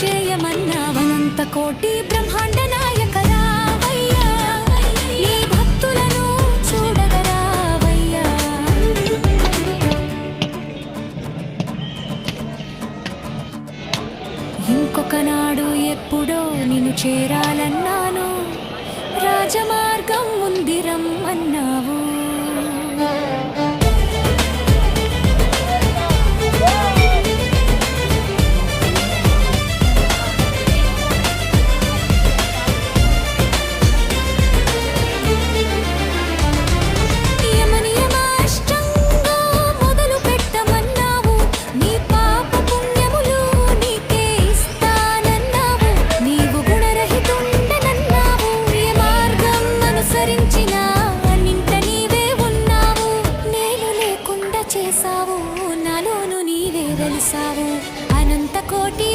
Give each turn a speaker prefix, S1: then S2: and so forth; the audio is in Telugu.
S1: చేయమన్నావనంత కోటి బ్రహ్మాండ నాయకరావయ్యా నీ భక్తులను చూడగరావయ్యా ఇంకొక నాడు ఎప్పుడో నిన్ను చేరాలన్నాను. రాజమార్గం ముందిరం అన్నావు వెలిసావు అనంత కోటి